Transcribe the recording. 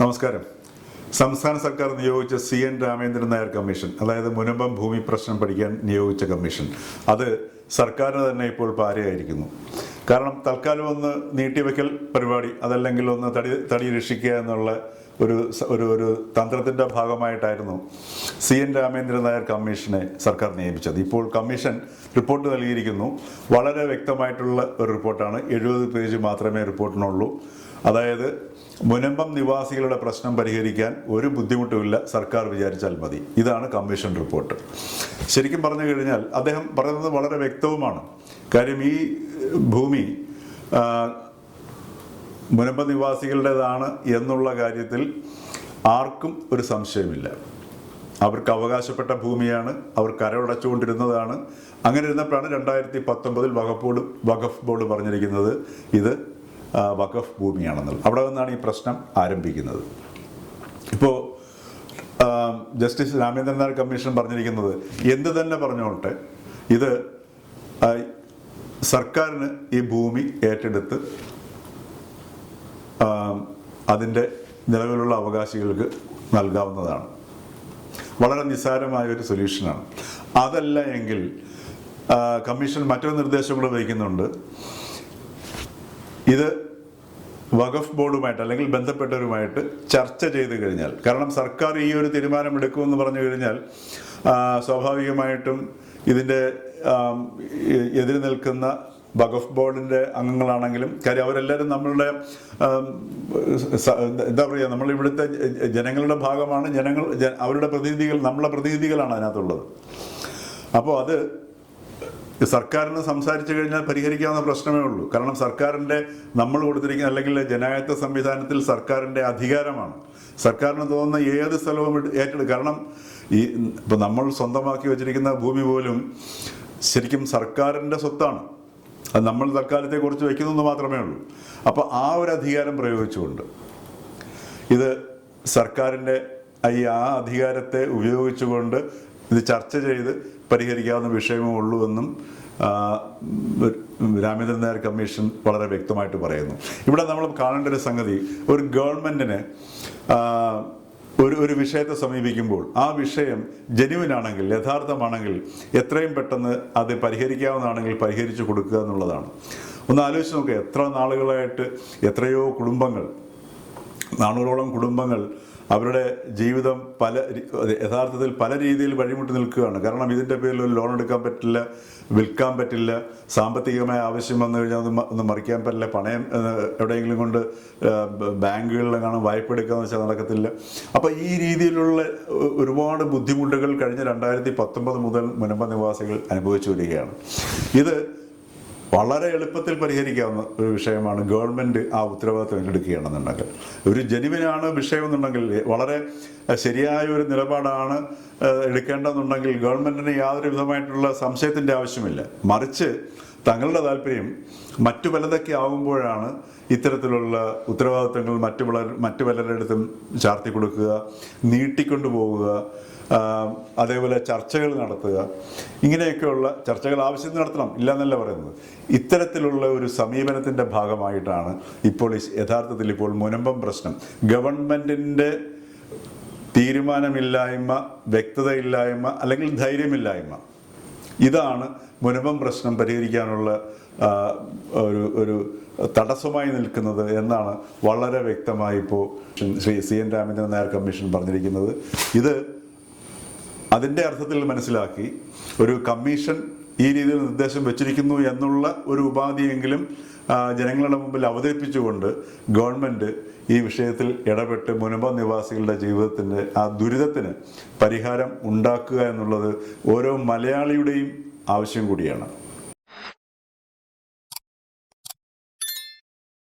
നമസ്കാരം. സംസ്ഥാന സർക്കാർ നിയോഗിച്ച C N Ramendran Nair commission അതായത് മുനമ്പം ഭൂമി പ്രശ്നം പഠിക്കാൻ നിയോഗിച്ച കമ്മീഷൻ അത് സർക്കാരിന് തന്നെ ഇപ്പോൾ പാരയായിരിക്കുന്നു. കാരണം തൽക്കാലം ഒന്ന് നീട്ടിവെക്കൽ പരിപാടി അതല്ലെങ്കിൽ ഒന്ന് തടി തടി രക്ഷിക്കുക എന്നുള്ള ഒരു ഒരു ഒരു തന്ത്രത്തിന്റെ ഭാഗമായിട്ടായിരുന്നു സി എൻ രാമേന്ദ്രൻ നായർ കമ്മീഷനെ സർക്കാർ നിയമിച്ചത്. ഇപ്പോൾ കമ്മീഷൻ റിപ്പോർട്ട് നൽകിയിരിക്കുന്നു. വളരെ വ്യക്തമായിട്ടുള്ള ഒരു റിപ്പോർട്ടാണ്. എഴുപത് പേജ് മാത്രമേ റിപ്പോർട്ടിനുള്ളൂ. അതായത് മുനമ്പം നിവാസികളുടെ പ്രശ്നം പരിഹരിക്കാൻ ഒരു ബുദ്ധിമുട്ടുമില്ല സർക്കാർ വിചാരിച്ചാൽ മതി. ഇതാണ് കമ്മീഷൻ റിപ്പോർട്ട്. ശരിക്കും പറഞ്ഞു കഴിഞ്ഞാൽ അദ്ദേഹം പറയുന്നത് വളരെ വ്യക്തവുമാണ്. കാര്യം ഈ ഭൂമി മുനമ്പ നിവാസികളുടേതാണ് എന്നുള്ള കാര്യത്തിൽ ആർക്കും ഒരു സംശയമില്ല. അവർക്ക് അവകാശപ്പെട്ട ഭൂമിയാണ് അവർ കരവടച്ചുകൊണ്ടിരുന്നതാണ് അങ്ങനെ ഇരുന്നപ്പോഴാണ് രണ്ടായിരത്തി പത്തൊമ്പതിൽ വഖഫ് ബോർഡ് വഖഫ് ബോർഡ് പറഞ്ഞിരിക്കുന്നത് ഇത് വഖഫ് ഭൂമിയാണെന്നുള്ളത്. അവിടെ നിന്നാണ് ഈ പ്രശ്നം ആരംഭിക്കുന്നത്. ഇപ്പോൾ ജസ്റ്റിസ് രാമേന്ദ്രൻ നായർ കമ്മീഷൻ പറഞ്ഞിരിക്കുന്നത് എന്ത് തന്നെ പറഞ്ഞോട്ടെ ഇത് സർക്കാരിന് ഈ ഭൂമി ഏറ്റെടുത്ത് അതിന്റെ നിലവിലുള്ള അവകാശികൾക്ക് നൽകാവുന്നതാണ്. വളരെ നിസ്സാരമായ ഒരു സൊല്യൂഷനാണ്. അതല്ല എങ്കിൽ കമ്മീഷൻ മറ്റൊരു നിർദ്ദേശം കൂടെ ഇത് വഖഫ് ബോർഡുമായിട്ട് അല്ലെങ്കിൽ ബന്ധപ്പെട്ടവരുമായിട്ട് ചർച്ച ചെയ്ത് കഴിഞ്ഞാൽ കാരണം സർക്കാർ ഈ ഒരു തീരുമാനം എടുക്കുമെന്ന് പറഞ്ഞു കഴിഞ്ഞാൽ സ്വാഭാവികമായിട്ടും ഇതിന്റെ എതിര് നിൽക്കുന്ന വഖഫ് ബോർഡിന്റെ അംഗങ്ങളാണെങ്കിലും കാര്യം അവരെല്ലാവരും നമ്മളുടെ എന്താ പറയുക നമ്മൾ ഇവിടുത്തെ ജനങ്ങളുടെ ഭാഗമാണ് ജനങ്ങൾ അവരുടെ പ്രതിനിധികൾ നമ്മളെ പ്രതിനിധികളാണ് അതിനകത്തുള്ളത്. അപ്പോൾ അത് സർക്കാരിന് സംസാരിച്ചു കഴിഞ്ഞാൽ പരിഹരിക്കാവുന്ന പ്രശ്നമേ ഉള്ളൂ. കാരണം സർക്കാരിന്റെ നമ്മൾ കൊടുത്തിരിക്കുന്ന അല്ലെങ്കിൽ ജനായത്വ സംവിധാനത്തിൽ സർക്കാരിന്റെ അധികാരമാണ്. സർക്കാരിന് തോന്നുന്ന ഏത് സ്ഥലവും ഏറ്റെടുക്കും കാരണം ഈ ഇപ്പം നമ്മൾ സ്വന്തമാക്കി വെച്ചിരിക്കുന്ന ഭൂമി പോലും ശരിക്കും സർക്കാരിന്റെ സ്വത്താണ്. അത് നമ്മൾ തൽക്കാലത്തെ കുറിച്ച് വയ്ക്കുന്നു മാത്രമേ ഉള്ളൂ. അപ്പോൾ ആ ഒരു അധികാരം പ്രയോഗിച്ചുകൊണ്ട് ഇത് സർക്കാരിന്റെ ഈ ആ അധികാരത്തെ ഉപയോഗിച്ചുകൊണ്ട് ഇത് ചർച്ച ചെയ്ത് പരിഹരിക്കാവുന്ന വിഷയമേ ഉള്ളൂ എന്നും രാമേന്ദ്രൻ നായർ കമ്മീഷൻ വളരെ വ്യക്തമായിട്ട് പറയുന്നു. ഇവിടെ നമ്മൾ കാണേണ്ട ഒരു സംഗതി ഒരു ഗവൺമെന്റിന് ഒരു ഒരു വിഷയത്തെ സമീപിക്കുമ്പോൾ ആ വിഷയം ജെന്യുവിനാണെങ്കിൽ യഥാർത്ഥമാണെങ്കിൽ എത്രയും പെട്ടെന്ന് അത് പരിഹരിക്കാവുന്നതാണെങ്കിൽ പരിഹരിച്ചു കൊടുക്കുക എന്നുള്ളതാണ്. ഒന്ന് ആലോചിച്ച് നോക്കുക എത്ര നാളുകളായിട്ട് എത്രയോ കുടുംബങ്ങൾ നാനൂറോളം കുടുംബങ്ങൾ അവരുടെ ജീവിതം പല യഥാർത്ഥത്തിൽ പല രീതിയിൽ വഴിമുട്ടി നിൽക്കുകയാണ്. കാരണം ഇതിന്റെ പേരിൽ ഒരു ലോൺ എടുക്കാൻ പറ്റില്ല വിൽക്കാൻ പറ്റില്ല സാമ്പത്തികമായ ആവശ്യം വന്നു കഴിഞ്ഞാൽ ഒന്ന് മറിക്കാൻ പറ്റില്ല പണയം എവിടെയെങ്കിലും കൊണ്ട് ബാങ്കുകളിലെങ്ങാനും വായ്പ എടുക്കാന്ന് വെച്ചാൽ നടക്കത്തില്ല. അപ്പോൾ ഈ രീതിയിലുള്ള ഒരുപാട് ബുദ്ധിമുട്ടുകൾ കഴിഞ്ഞ രണ്ടായിരത്തി പത്തൊമ്പത് മുതൽ മുനമ്പ നിവാസികൾ അനുഭവിച്ചു വരികയാണ്. ഇത് വളരെ എളുപ്പത്തിൽ പരിഹരിക്കാവുന്ന ഒരു വിഷയമാണ് ഗവൺമെന്റ് ആ ഉത്തരവാദിത്വം ഏറ്റെടുക്കുകയാണെന്നുണ്ടെങ്കിൽ. ഒരു ജനുവിനാണ് വിഷയം എന്നുണ്ടെങ്കിൽ വളരെ ശരിയായ ഒരു നിലപാടാണ് എടുക്കേണ്ടതെന്നുണ്ടെങ്കിൽ ഗവൺമെന്റിന് യാതൊരു വിധമായിട്ടുള്ള സംശയത്തിന്റെ ആവശ്യമില്ല. മറിച്ച് തങ്ങളുടെ താല്പര്യം മറ്റു പലതൊക്കെ ആകുമ്പോഴാണ് ഇത്തരത്തിലുള്ള ഉത്തരവാദിത്തങ്ങൾ മറ്റു പല മറ്റു പലരുടെ അടുത്തും ചാർത്തി കൊടുക്കുക നീട്ടിക്കൊണ്ടു പോവുക അതേപോലെ ചർച്ചകൾ നടത്തുക. ഇങ്ങനെയൊക്കെയുള്ള ചർച്ചകൾ ആവശ്യത്തിന് നടത്തണം ഇല്ല എന്നല്ല പറയുന്നത്. ഇത്തരത്തിലുള്ള ഒരു സമീപനത്തിന്റെ ഭാഗമായിട്ടാണ് ഇപ്പോൾ യഥാർത്ഥത്തിൽ ഇപ്പോൾ മുനമ്പം പ്രശ്നം. ഗവൺമെന്റിന്റെ തീരുമാനമില്ലായ്മ വ്യക്തതയില്ലായ്മ അല്ലെങ്കിൽ ധൈര്യമില്ലായ്മ. ഇതാണ് മുനമ്പം പ്രശ്നം പരിഹരിക്കാനുള്ള ഒരു ഒരു തടസ്സമായി നിൽക്കുന്നത് എന്നാണ് വളരെ വ്യക്തമായി ഇപ്പോൾ Shri C N Ramachandran Nair commission പറഞ്ഞിരിക്കുന്നത്. ഇത് അതിന്റെ അർത്ഥത്തിൽ മനസ്സിലാക്കി ഒരു കമ്മീഷൻ ഈ രീതിയിൽ നിർദ്ദേശം വെച്ചിരിക്കുന്നു എന്നുള്ള ഒരു ഉപാധിയെങ്കിലും ജനങ്ങളുടെ മുമ്പിൽ അവതരിപ്പിച്ചുകൊണ്ട് ഗവൺമെന്റ് ഈ വിഷയത്തിൽ ഇടപെട്ട് മുനമ്പ നിവാസികളുടെ ജീവിതത്തിന്റെ ആ ദുരിതത്തിന് പരിഹാരം ഉണ്ടാക്കുക എന്നുള്ളത് ഓരോ മലയാളിയുടെയും ആവശ്യം കൂടിയാണ്.